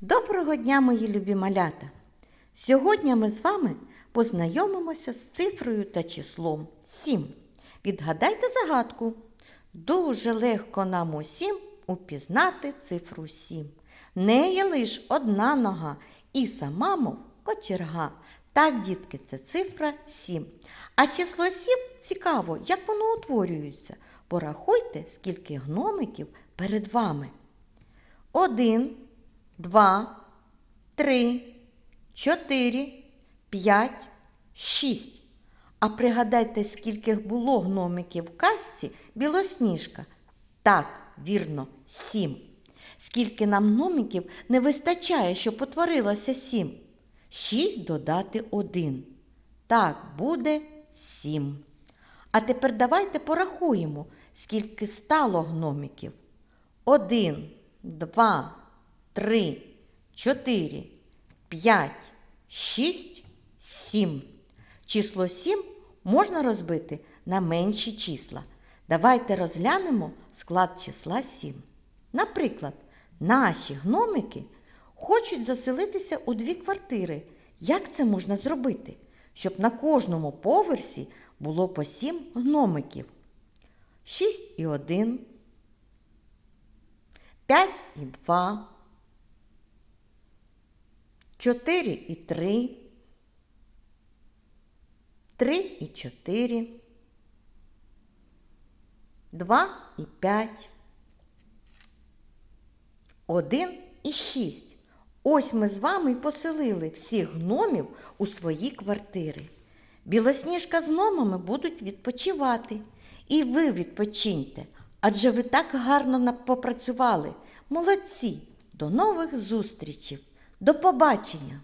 Доброго дня, мої любі малята! Сьогодні ми з вами познайомимося з цифрою та числом 7. Відгадайте загадку. Дуже легко нам усім упізнати цифру 7. В неї лиш одна нога і сама мов кочерга. Так, дітки, це цифра 7. А число 7 цікаво, як воно утворюється. Порахуйте, скільки гномиків перед вами. Один, два, три, чотири, п'ять, шість. А пригадайте, скільки було гномиків в казці білосніжка. Так, вірно, сім. Скільки нам гномиків не вистачає, щоб утворилося сім? Шість додати один. Так, буде сім. А тепер давайте порахуємо, скільки стало гномиків. Один, два, три, чотири, п'ять, шість, сім. Число сім можна розбити на менші числа. Давайте розглянемо склад числа сім. Наприклад, наші гномики хочуть заселитися у дві квартири. Як це можна зробити? Щоб на кожному поверсі було по сім гномиків. Шість і один. 5 і 2, 4 і 3, 3 і 4, 2 і 5, 1 і 6. Ось ми з вами й поселили всіх гномів у свої квартири. Білосніжка з гномами будуть відпочивати. І ви відпочиньте, адже ви так гарно попрацювали. Молодці! До нових зустрічей! До побачення!